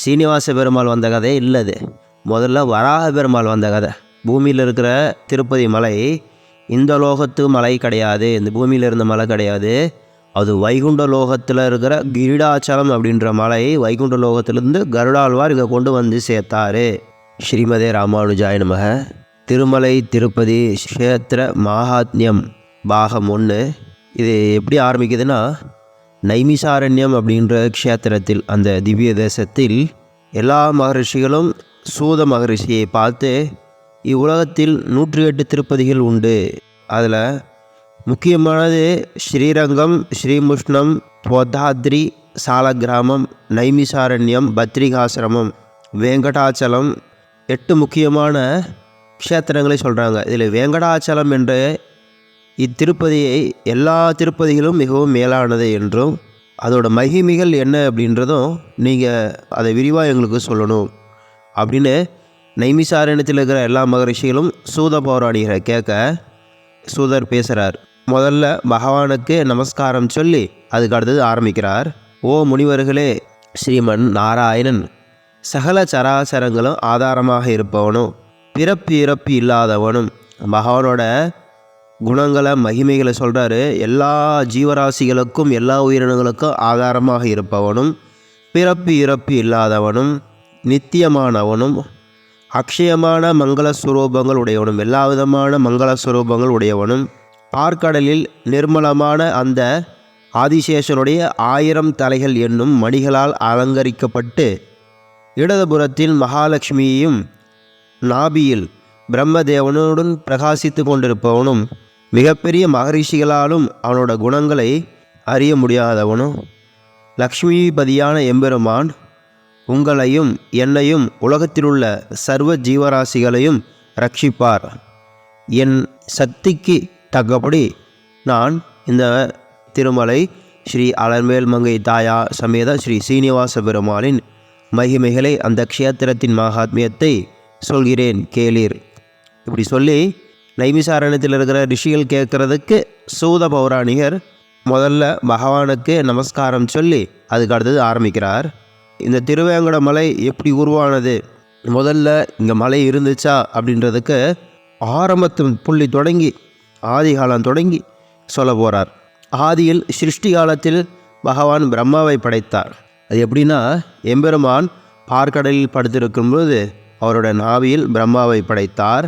சீனிவாச பெருமாள் வந்த கதை இல்லை அது முதல்ல வராக பெருமாள் வந்த கதை. பூமியில் இருக்கிற திருப்பதி மலை இந்த லோகத்து மலை கிடையாது. இந்த பூமியில் இருந்த மலை கிடையாது. அது வைகுண்ட லோகத்தில் இருக்கிற கிரீடாச்சலம் அப்படின்ற மலை வைகுண்ட லோகத்திலிருந்து கருடாழ்வார் இங்கே கொண்டு வந்து சேர்த்தாரு. ஸ்ரீமதே ராமானுஜாய நமக. திருமலை திருப்பதி க்ஷேத்திர மகாத்மியம் பாகம் ஒன்று இது எப்படி ஆரம்பிக்குதுன்னா நைமிசாரண்யம் அப்படின்ற க்ஷேத்திரத்தில் அந்த திவ்ய தேசத்தில் எல்லா மகரிஷிகளும் சூத மகரிஷியை பார்த்து இவ்வுலகத்தில் நூற்றி எட்டு திருப்பதிகள் உண்டு. அதில் முக்கியமானது ஸ்ரீரங்கம் ஸ்ரீமுஷ்ணம் போதாத்ரி சாலகிராமம் நைமிசாரண்யம் பத்ரிகாசிரமம் வேங்கடாச்சலம் எட்டு முக்கியமான க்ஷேத்திரங்களை சொல்கிறாங்க இதில் வேங்கடாச்சலம் என்ற இத்திருப்பதியை எல்லா திருப்பதிகளும் மிகவும் மேலானது என்றும் அதோட மகிமைகள் என்ன அப்படின்றதும் நீங்கள் அதை விரிவாக எங்களுக்கு சொல்லணும் அப்படின்னு நைமிசாரணத்தில் இருக்கிற எல்லா மகரிஷிகளும் சூத பௌராணிகரை கேட்க சூதர் பேசுகிறார் முதல்ல பகவானுக்கு நமஸ்காரம் சொல்லி அதுக்கு அடுத்தது ஆரம்பிக்கிறார். ஓ முனிவர்களே ஸ்ரீமன் நாராயணன் சகல சராசரங்களும் ஆதாரமாக இருப்பவனும் பிறப்பு இறப்பு இல்லாதவனும் பகவானோட குணங்களை மகிமைகளை சொல்கிறாரு எல்லா ஜீவராசிகளுக்கும் எல்லா உயிரினங்களுக்கும் ஆதாரமாக இருப்பவனும் பிறப்பு இறப்பு இல்லாதவனும் நித்தியமானவனும் அக்ஷயமான மங்கள ஸ்வரூபங்கள் உடையவனும் எல்லா விதமான மங்கள ஸ்வரூபங்கள் உடையவனும் பார்க்கடலில் நிர்மலமான அந்த ஆதிசேஷனுடைய ஆயிரம் தலைகள் என்னும் மணிகளால் அலங்கரிக்கப்பட்டு இடதுபுறத்தில் மகாலட்சுமியையும் நாபியில் பிரம்மதேவனுடன் பிரகாசித்து கொண்டிருப்பவனும் மிகப்பெரிய மகரிஷிகளாலும் அவனோட குணங்களை அறிய முடியாதவனும் லக்ஷ்மிபதியான எம்பெருமான் உங்களையும் என்னையும் உலகத்திலுள்ள சர்வ ஜீவராசிகளையும் ரட்சிப்பார். என் சக்திக்கு தக்கபடி நான் இந்த திருமலை ஸ்ரீ அலர்மேல் மங்கை தாயா சமேத ஸ்ரீ சீனிவாச பெருமாளின் மகிமைகளை அந்த க்ஷேத்திரத்தின் மகாத்மியத்தை சொல்கிறேன் கேளீர். இப்படி சொல்லி நைமிசாரணத்தில் இருக்கிற ரிஷிகள் கேட்குறதுக்கு சூத பௌராணிகர் முதல்ல பகவானுக்கு நமஸ்காரம் சொல்லி அதுக்கு அடுத்தது ஆரம்பிக்கிறார். இந்த திருவேங்கட மலை எப்படி உருவானது? முதல்ல இங்கே மலை இருந்துச்சா? அப்படின்றதுக்கு ஆரம்பத்து புள்ளி தொடங்கி ஆதி காலம் தொடங்கி சொல்ல போகிறார் ஆதியில் சிருஷ்டி காலத்தில் பகவான் பிரம்மாவை படைத்தார். அது எப்படின்னா எம்பெருமான் பார்க்கடலில் படுத்திருக்கும்போது அவருடைய நாவியில் பிரம்மாவை படைத்தார்.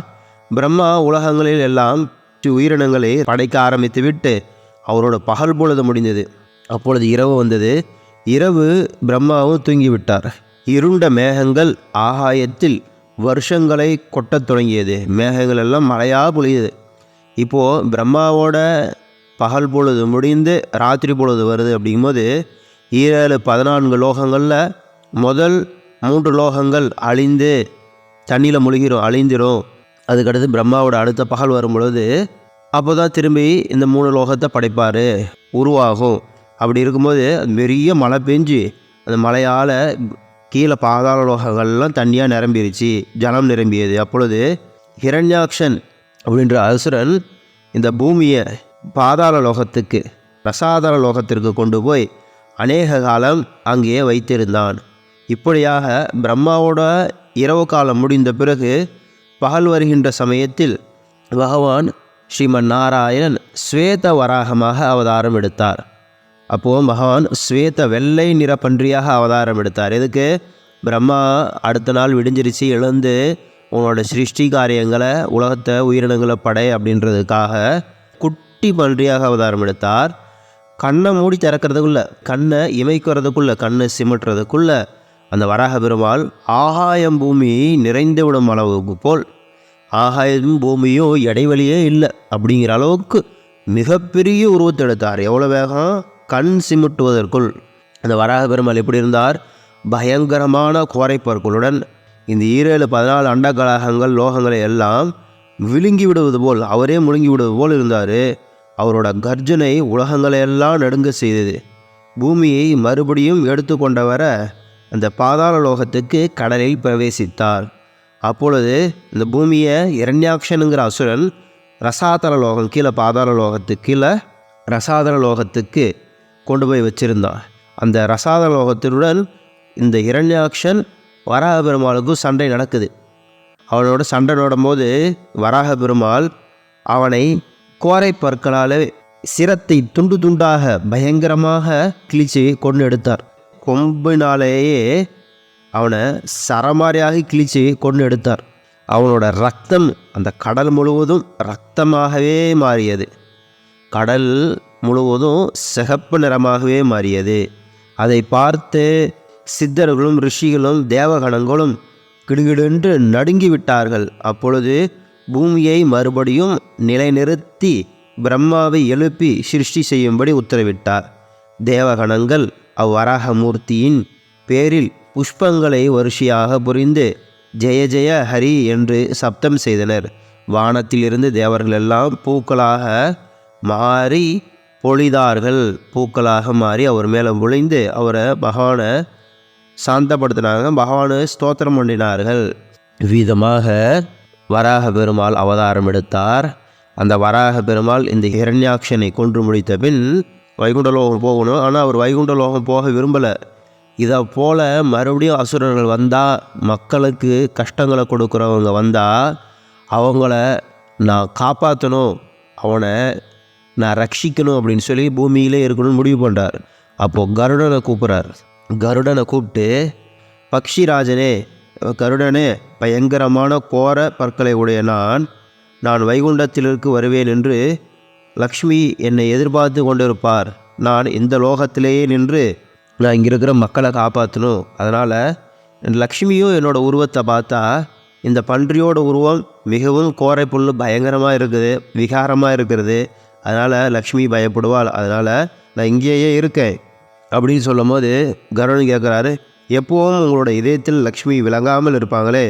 பிரம்மா உலகங்களில் எல்லாம் உயிரினங்களை படைக்க ஆரம்பித்து விட்டு அவரோட பகல் பொழுது முடிந்தது. அப்பொழுது இரவு வந்தது. இரவு பிரம்மாவும் தூங்கிவிட்டார். இருண்ட மேகங்கள் ஆகாயத்தில் வருஷங்களை கொட்டத் தொடங்கியது. மேகங்கள் எல்லாம் மழையாக பொழியுது இப்போது பிரம்மாவோட பகல் பொழுது முடிந்து ராத்திரி பொழுது வருது அப்படிங்கும்போது ஈரேழு பதினான்கு லோகங்களில் முதல் மூன்று லோகங்கள் அழிந்து தண்ணியில் முழுகிறோம் அழிந்திரும். அதுக்கடுத்து பிரம்மாவோட அடுத்த பகல் வரும் பொழுது அப்போ தான் திரும்பி இந்த மூணு லோகத்தை படைப்பார். உருவாகும். அப்படி இருக்கும்போது பெரிய மழை பெஞ்சு அந்த மழையால் கீழே பாதாள லோகங்கள்லாம் தண்ணியாக நிரம்பிருச்சு. ஜலம் நிரம்பியது. அப்பொழுது ஹிரண்யாக்ஷன் அப்படின்ற அசுரன் இந்த பூமியை பாதாள லோகத்துக்கு ரசாதார லோகத்திற்கு கொண்டு போய் அநேக காலம் அங்கேயே வைத்திருந்தான். இப்படியாக பிரம்மாவோட இரவு காலம் முடிந்த பிறகு பகல் வருகின்ற சமயத்தில் பகவான் ஸ்ரீமன் நாராயணன் ஸ்வேத வராகமாக அவதாரம் எடுத்தார். அப்போது பகவான் ஸ்வேத வெள்ளை நிற பன்றியாக அவதாரம் எடுத்தார். எதுக்கு? பிரம்மா அடுத்த நாள் விடிஞ்சிருச்சு எழுந்து உன்னோட சிருஷ்டி காரியங்களை உலகத்தை உயிரினங்களை படை அப்படின்றதுக்காக குட்டி பன்றியாக அவதாரம் எடுத்தார். கண்ணை மூடி திறக்கிறதுக்குள்ளே கண்ணை இமைக்கிறதுக்குள்ளே கண்ணை சிமிட்டுறதுக்குள்ளே அந்த வராக பெருமாள் ஆகாயம் பூமியை நிறைந்து விடும் அளவுக்கு போல் ஆகாயமும் பூமியும் இடைவெளியே இல்லை அப்படிங்கிற அளவுக்கு மிகப்பெரிய உருவத்தை எடுத்தார். எவ்வளோ வேகம்? கண் சிமிட்டுவதற்குள். அந்த வராக பெருமாள் எப்படி இருந்தார்? பயங்கரமான கோரைப்பற்களுடன் இந்த ஈரேழு பதினாலு அண்டகலகங்கள் லோகங்களை எல்லாம் விழுங்கி விடுவது போல் அவரே முழுங்கி விடுவது போல் இருந்தார். அவரோட கர்ஜனை உலகங்களை எல்லாம் நடுங்க செய்தது. பூமியை மறுபடியும் எடுத்து கொண்டவரை அந்த பாதாள லோகத்துக்கு கடலில் பிரவேசித்தார். அப்பொழுது இந்த பூமியை இரண்யாக்ஷனுங்கிற அசுரன் ரசாதல லோகம் கீழே பாதாள லோகத்துக்கு கீழே ரசாதல லோகத்துக்கு கொண்டு போய் வச்சிருந்தான். அந்த ரசாதல லோகத்தினுடன் இந்த இரண்யாக்ஷன் வராக பெருமாளுக்கும் சண்டை நடக்குது. அவனோட சண்டை நடும்போது வராக பெருமாள் அவனை கோரை பற்களால் சிரத்தை துண்டு துண்டாக பயங்கரமாக கிழிச்சு கொண்டு எடுத்தார். கொம்பினாலேயே அவனை சரமாரியாக கிழிச்சு கொண்டு எடுத்தார். அவனோட ரத்தம் அந்த கடல் முழுவதும் ரத்தமாகவே மாறியது. கடல் முழுவதும் சிகப்பு நிறமாகவே மாறியது. அதை பார்த்து சித்தர்களும் ரிஷிகளும் தேவகணங்களும் கிடுகிடென்று நடுங்கிவிட்டார்கள். அப்பொழுது பூமியை மறுபடியும் நிலைநிறுத்தி பிரம்மாவை எழுப்பி சிருஷ்டி செய்யும்படி உத்தரவிட்டார். தேவகணங்கள் அவ்வராகமூர்த்தியின் பேரில் புஷ்பங்களை வரிசையாக புரிந்து ஜெய ஜெய ஹரி என்று சப்தம் செய்தனர். வானத்திலிருந்து தேவர்கள் எல்லாம் பூக்களாக மாறி பொழிதார்கள். பூக்களாக மாறி அவர் மேலே விழுந்து அவரை பகவானை சாந்தப்படுத்தினாங்க. பகவானை ஸ்தோத்திரம் பண்ணினார்கள். விதமாக வராக பெருமாள் அவதாரம் எடுத்தார். அந்த வராக பெருமாள் இந்த ஹிரண்யாக்ஷனை கொன்று முடித்த பின் வைகுண்ட லோகம் போகணும். ஆனால் அவர் வைகுண்ட லோகம் போக விரும்பலை. இதை போல் மறுபடியும் அசுரர்கள் வந்தால் மக்களுக்கு கஷ்டங்களை கொடுக்குறவங்க வந்தால் அவங்கள நான் காப்பாற்றணும் அவனை நான் ரட்சிக்கணும் அப்படின்னு சொல்லி பூமியிலே இருக்கணும்னு முடிவு பண்ணுறார் அப்போது கருடனை கூப்பிட்றார். கருடனை கூப்பிட்டு பக்ஷிராஜனே கருடனே பயங்கரமான கோர பற்களை உடைய நான் நான் வைகுண்டத்திலிருக்கு வருவேன் என்று லக்ஷ்மி என்னை எதிர்பார்த்து கொண்டிருப்பார். நான் இந்த லோகத்திலேயே நின்று நான் இங்கே இருக்கிற மக்களை காப்பாற்றணும் அதனால் லக்ஷ்மியும் என்னோடய உருவத்தை பார்த்தா இந்த பன்றியோட உருவம் மிகவும் கோரை புல் பயங்கரமாக இருக்குது விகாரமாக இருக்கிறது. அதனால் லக்ஷ்மி பயப்படுவாள். அதனால் நான் இங்கேயே இருக்கேன் அப்படின்னு சொல்லும் போது கருணன் கேட்குறாரு எப்போவும் உங்களோட இதயத்தில் லக்ஷ்மி விளங்காமல் இருப்பாங்களே.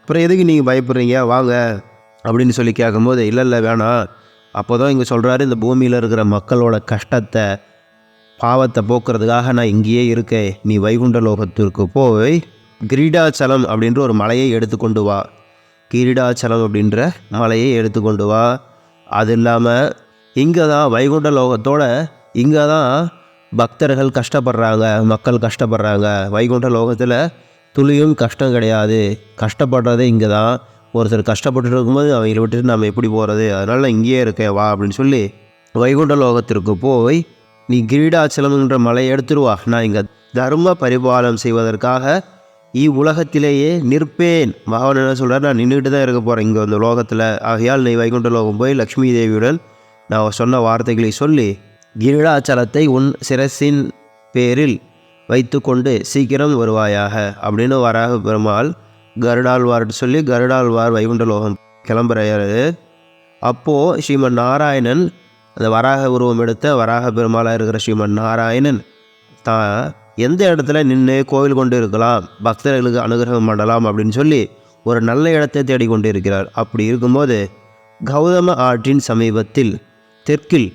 அப்புறம் எதுக்கு நீங்கள் பயப்படுறீங்க? வாங்க. அப்படின்னு சொல்லி கேட்கும்போது இல்லை இல்லை வேணாம். அப்போ தான் இங்கே சொல்கிறாரு இந்த பூமியில் இருக்கிற மக்களோட கஷ்டத்தை பாவத்தை போக்குறதுக்காக நான் இங்கேயே இருக்கேன் நீ வைகுண்ட லோகத்திற்கு போய் கிரீடாச்சலம் அப்படின்ற ஒரு மலையை எடுத்துக்கொண்டு வா. கிரீடாச்சலம் அப்படின்ற மலையை எடுத்துக்கொண்டு வா. அது இல்லாமல் இங்கே தான் வைகுண்ட லோகத்தோட இங்கே தான் பக்தர்கள் கஷ்டப்படுறாங்க மக்கள் கஷ்டப்படுறாங்க. வைகுண்ட லோகத்தில் துளியும் கஷ்டம் கிடையாது. கஷ்டப்படுறதே இங்கே தான் ஒருத்தர் கஷ்டப்பட்டு இருக்கும்போது அவங்கள விட்டுட்டு நம்ம எப்படி போகிறது அதனால் நான் இங்கேயே இருக்கேன் வா அப்படின்னு சொல்லி வைகுண்ட லோகத்திற்கு போய் நீ கிரீடாச்சலம்ன்ற மலையை எடுத்துருவா நான் இங்கே தர்ம பரிபாலனம் செய்வதற்காக இவ்வுலகத்திலேயே நிற்பேன். மகவன் என்ன சொல்கிறார் நான் நின்றுட்டு தான் இருக்க போகிறேன் இங்கே இந்த லோகத்தில். ஆகையால் நீ வைகுண்ட லோகம் போய் லக்ஷ்மி தேவியுடன் நான் சொன்ன வார்த்தைகளை சொல்லி கிரீடாச்சலத்தை உன் சிரசின் பேரில் வைத்துக்கொண்டு சீக்கிரம் வருவாயாக. அப்படின்னு வராக பெருமாள் கருடாழ்வார்னு சொல்லி கருடாழ்வார் வைகுண்ட லோகம் கிளம்புறாரு அப்போது ஸ்ரீமன் நாராயணன் அந்த வராக உருவம் எடுத்த வராக பெருமாளாக இருக்கிற ஸ்ரீமன் நாராயணன் தான் எந்த இடத்துல நின்று கோவில் கொண்டு இருக்கலாம் பக்தர்களுக்கு அனுகிரகம் பண்ணலாம் அப்படின்னு சொல்லி ஒரு நல்ல இடத்தை தேடிக்கொண்டு இருக்கிறார் அப்படி இருக்கும்போது கௌதம ஆற்றின் சமீபத்தில் தெற்கில்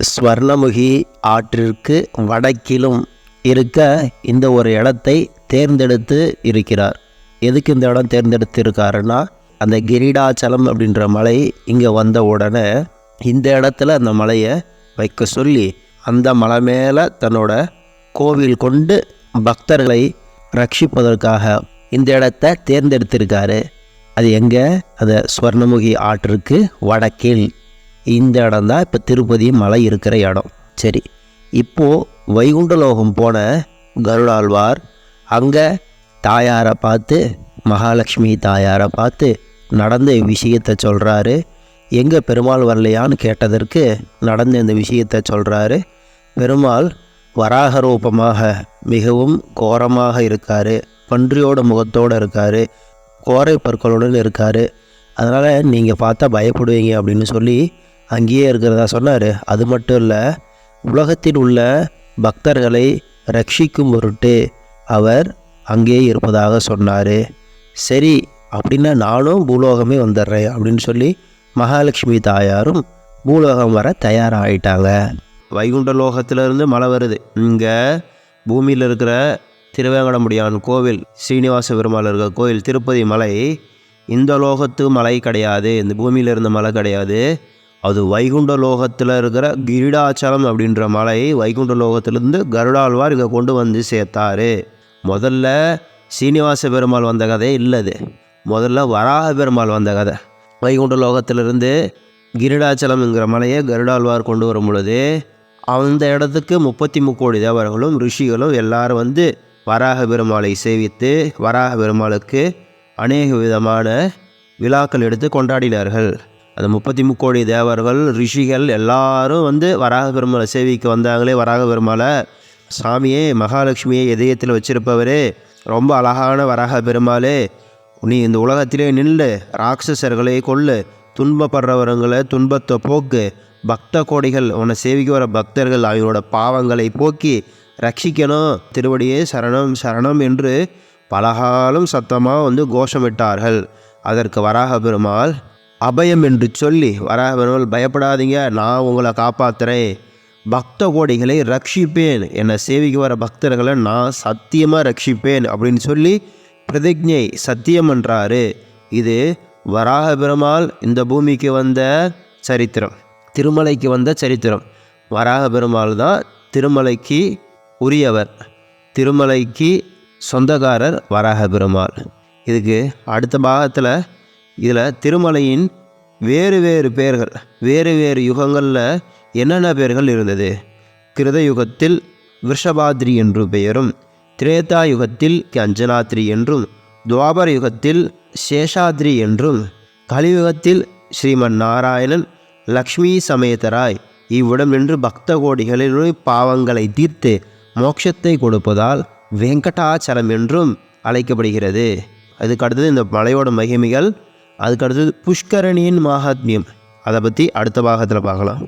ஸ்வர்ணமுகி ஆற்றிற்கு வடக்கிலும் இருக்க இந்த ஒரு இடத்தை தேர்ந்தெடுத்து இருக்கிறார். எதுக்கு இந்த இடம் தேர்ந்தெடுத்திருக்காருன்னா அந்த கிரீடாச்சலம் அப்படின்ற மலை இங்கே வந்த உடனே இந்த இடத்துல அந்த மலையை வைக்க சொல்லி அந்த மலை மேலே தன்னோட கோவில் கொண்டு பக்தர்களை ரட்சிப்பதற்காக இந்த இடத்த தேர்ந்தெடுத்திருக்காரு. அது எங்கே? அந்த ஸ்வர்ணமுகி ஆற்றிற்கு வடக்கில். இந்த இடம் தான் இப்போ திருப்பதி மலை இருக்கிற இடம். சரி இப்போது வைகுண்டலோகம் போன கருடாழ்வார் அங்கே தாயாரை பார்த்து மகாலட்சுமி தாயாரை பார்த்து நடந்த விஷயத்தை சொல்கிறாரு எங்கே பெருமாள் வரலையான்னு கேட்டதற்கு நடந்த இந்த விஷயத்தை சொல்கிறாரு பெருமாள் வராக ரூபமாக மிகவும் கோரமாக இருக்கார். பன்றியோட முகத்தோடு இருக்கார். கோரை பற்களுடன் இருக்கார். அதனால் நீங்கள் பார்த்தா பயப்படுவீங்க அப்படின்னு சொல்லி அங்கேயே இருக்கிறதா சொன்னார். அது மட்டும் இல்லை உலகத்தில் உள்ள பக்தர்களை ரட்சிக்கும் பொருட்டு அவர் அங்கேயே இருப்பதாக சொன்னார். சரி அப்படின்னா நானும் பூலோகமே வந்துடுறேன் அப்படின்னு சொல்லி மகாலட்சுமி தாயாரும் பூலோகம் வர தயாராகிட்டாங்க வைகுண்ட லோகத்திலிருந்து மழை வருது. இங்கே பூமியில் இருக்கிற திருவேங்கடமுடியான் கோவில் ஸ்ரீனிவாச பெருமாள் இருக்கிற கோவில் திருப்பதி மலை இந்த லோகத்து மலை கிடையாது. இந்த பூமியில் இருந்த மலை கிடையாது. அது வைகுண்ட லோகத்தில் இருக்கிற கிரீடாச்சலம் அப்படின்ற மலை வைகுண்ட லோகத்திலேருந்து கருடாழ்வார் இங்கே கொண்டு வந்து சேர்த்தாரு. முதல்ல சீனிவாச பெருமாள் வந்த கதை இல்லது. முதல்ல வராக பெருமாள் வந்த கதை. வைகுண்ட லோகத்திலிருந்து கிரிடாச்சலம்ங்கிற மலையை கருடாழ்வார் கொண்டு வரும் பொழுது அந்த இடத்துக்கு முப்பத்தி முக்கோடி தேவர்களும் ரிஷிகளும் எல்லாரும் வந்து வராக பெருமாளை சேவித்து வராக பெருமாளுக்கு அநேக விதமான விழாக்கள் எடுத்து கொண்டாடினார்கள். அந்த முப்பத்தி முக்கோடி தேவர்கள் ரிஷிகள் எல்லாரும் வந்து வராக பெருமாளை சேவிக்க வந்தாங்களே. வராக பெருமாளை சாமியே மகாலட்சுமியை இதயத்தில் வச்சிருப்பவரே ரொம்ப அழகான வராக பெருமாளே நீ இந்த உலகத்திலே நின்று ராட்சசர்களை கொல்லு துன்பப்படுறவங்களை துன்பத்தை போக்கு பக்த கோடிகள் உன்னை சேவிக்க வர பக்தர்கள் அவங்களோட பாவங்களை போக்கி ரட்சிக்கணும் திருவடியே சரணம் சரணம் என்று பலகாலம் சத்தமாக வந்து கோஷமிட்டார்கள். அதற்கு வராக பெருமாள் அபயம் என்று சொல்லி வராக பெருமாள் பயப்படாதீங்க நான் உங்களை காப்பாற்றுறேன் பக்த கோடிகளை ரட்சிப்பேன். என்னை சேவிக்கு வர பக்தர்களை நான் சத்தியமாக ரட்சிப்பேன் அப்படின்னு சொல்லி பிரதிஜை சத்தியம் என்றாரு. இது வராக பெருமாள் இந்த பூமிக்கு வந்த சரித்திரம் திருமலைக்கு வந்த சரித்திரம். வராக பெருமாள் தான் திருமலைக்கு உரியவர் திருமலைக்கு சொந்தக்காரர் வராக பெருமாள் இதுக்கு அடுத்த பாகத்தில் இதில் திருமலையின் வேறு வேறு பெயர்கள் வேறு வேறு யுகங்களில் என்னென்ன பெயர்கள் இருந்தது? கிருத யுகத்தில் விஷபாத்ரி என்று பெயரும் திரேதா யுகத்தில் அஞ்சனாத்ரி என்றும் துவாபர யுகத்தில் சேஷாத்ரி என்றும் கலியுகத்தில் ஸ்ரீமன் நாராயணன் லக்ஷ்மி சமேதராய் இவ்விடம் நின்று பக்த கோடிகளின் பாவங்களை தீர்த்து மோட்சத்தை கொடுப்பதால் வெங்கடாச்சலம் என்றும் அழைக்கப்படுகிறது. அதுக்கு அடுத்தது இந்த மலையோட மகிமைகள் அதுக்கு அடுத்தது புஷ்கரணியின் மகாத்மியம். அதை பற்றி அடுத்த பாகத்தில் பார்க்கலாம்.